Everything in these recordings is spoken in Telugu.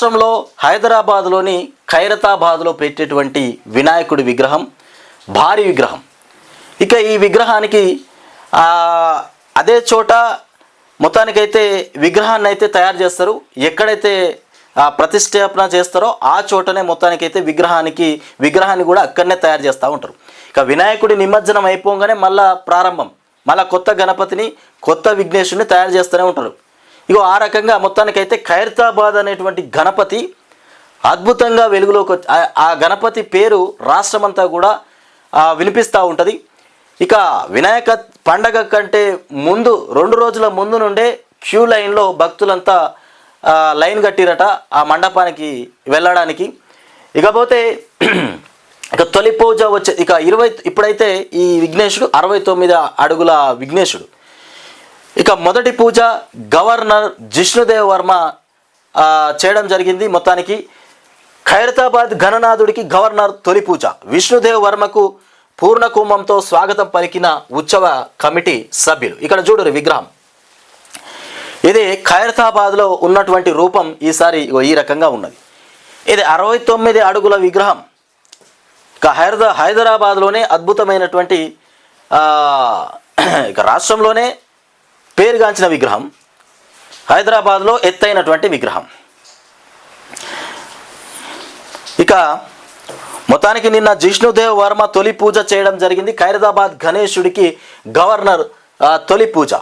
రాష్ట్రంలో హైదరాబాద్లోని ఖైరతాబాద్లో పెట్టేటువంటి వినాయకుడి విగ్రహం భారీ విగ్రహం. ఇక ఈ విగ్రహానికి అదే చోట మొత్తానికైతే విగ్రహాన్ని అయితే తయారు చేస్తారు. ఎక్కడైతే ప్రతిష్టాపన చేస్తారో ఆ చోటనే మొత్తానికైతే విగ్రహానికి విగ్రహాన్ని కూడా అక్కడనే తయారు చేస్తూ ఉంటారు. ఇక వినాయకుడి నిమజ్జనం అయిపోగానే మళ్ళా ప్రారంభం. మళ్ళా కొత్త గణపతిని కొత్త విఘ్నేశుని తయారు చేస్తూనే ఉంటారు. ఇగో ఆ రకంగా మొత్తానికైతే ఖైరతాబాద్ అనేటువంటి గణపతి అద్భుతంగా వెలుగులోకి వచ్చి ఆ- గణపతి పేరు రాష్ట్రమంతా కూడా వినిపిస్తూ ఉంటుంది. ఇక వినాయక పండగ కంటే ముందు రెండు రోజుల ముందు నుండే క్యూ లైన్లో భక్తులంతా లైన్ కట్టిరట ఆ మండపానికి వెళ్ళడానికి. ఇకపోతే ఇక తొలి పూజ వచ్చే ఇక ఇరవై ఇప్పుడైతే ఈ విఘ్నేశుడు అరవై తొమ్మిది అడుగుల విఘ్నేశుడు. ఇక మొదటి పూజ గవర్నర్ జిష్ణుదేవ్ వర్మ చేయడం జరిగింది. మొత్తానికి ఖైరతాబాద్ గణనాథుడికి గవర్నర్ తొలి పూజ. విష్ణుదేవ్ వర్మకు పూర్ణ కుంభంతో స్వాగతం పలికిన ఉత్సవ కమిటీ సభ్యులు. ఇక్కడ చూడరు విగ్రహం. ఇది ఖైరతాబాద్లో ఉన్నటువంటి రూపం ఈసారి ఈ రకంగా ఉన్నది. ఇది అరవై తొమ్మిది అడుగుల విగ్రహం. ఇక హైదరా హైదరాబాద్లోనే అద్భుతమైనటువంటి ఇక రాష్ట్రంలోనే పేరుగాంచిన విగ్రహం హైదరాబాద్లో ఎత్తైనటువంటి విగ్రహం. ఇక మొత్తానికి నిన్న జిష్ణుదేవ్ వర్మ తొలి పూజ చేయడం జరిగింది. ఖైరదాబాద్ గణేశుడికి గవర్నర్ తొలి పూజ.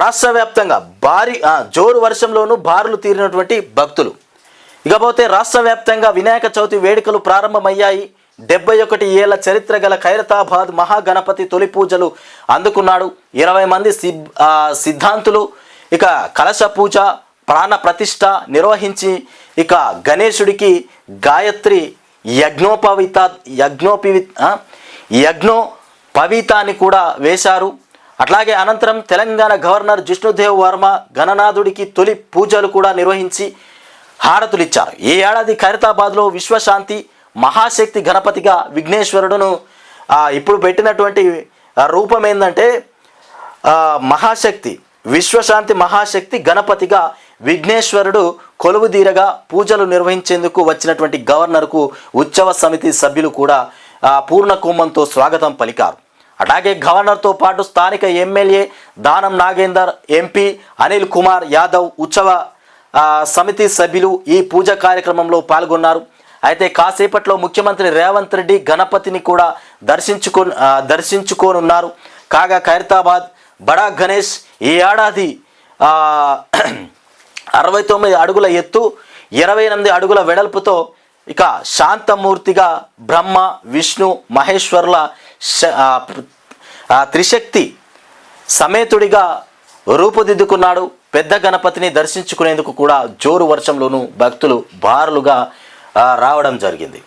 రాష్ట్ర వ్యాప్తంగా భారీ జోరు వర్షంలోనూ బారులు తీరినటువంటి భక్తులు. ఇకపోతే రాష్ట్ర వ్యాప్తంగా వినాయక చవితి వేడుకలు ప్రారంభమయ్యాయి. డెబ్బై ఒకటి ఏళ్ళ చరిత్ర గల ఖైరతాబాద్ మహాగణపతి తొలి పూజలు అందుకున్నాడు. ఇరవై మంది సిద్ధాంతులు ఇక కలశ పూజ ప్రాణ ప్రతిష్ట నిర్వహించి ఇక గణేశుడికి గాయత్రి యజ్ఞోపవిత యజ్ఞోపవి యజ్ఞో పవితాన్ని కూడా వేశారు. అట్లాగే అనంతరం తెలంగాణ గవర్నర్ జిష్ణుదేవ్ వర్మ గణనాథుడికి తొలి పూజలు కూడా నిర్వహించి హారతులిచ్చారు. ఈ ఏడాది ఖైరతాబాద్లో విశ్వశాంతి మహాశక్తి గణపతిగా విఘ్నేశ్వరుడును ఇప్పుడు పెట్టినటువంటి రూపం ఏంటంటే మహాశక్తి విశ్వశాంతి మహాశక్తి గణపతిగా విఘ్నేశ్వరుడు కొలువుదీరగా పూజలు నిర్వహించేందుకు వచ్చినటువంటి గవర్నర్కు ఉత్సవ సమితి సభ్యులు కూడా పూర్ణ కుంభంతో స్వాగతం పలికారు. అలాగే గవర్నర్తో పాటు స్థానిక ఎమ్మెల్యే దానం నాగేందర్ ఎంపీ అనిల్ కుమార్ యాదవ్ ఉత్సవ సమితి సభ్యులు ఈ పూజ కార్యక్రమంలో పాల్గొన్నారు. అయితే కాసేపట్లో ముఖ్యమంత్రి రేవంత్ రెడ్డి గణపతిని కూడా దర్శించుకో దర్శించుకోనున్నారు. కాగా ఖైరతాబాద్ బడా గణేష్ ఈ ఏడాది అరవై తొమ్మిది అడుగుల ఎత్తు ఇరవై ఎనిమిది అడుగుల వెడల్పుతో ఇక శాంతమూర్తిగా బ్రహ్మ విష్ణు మహేశ్వరుల త్రిశక్తి సమేతుడిగా రూపుదిద్దుకున్నాడు. పెద్ద గణపతిని దర్శించుకునేందుకు కూడా జోరు వర్షంలోనూ భక్తులు బారులుగా రావడం జరిగింది.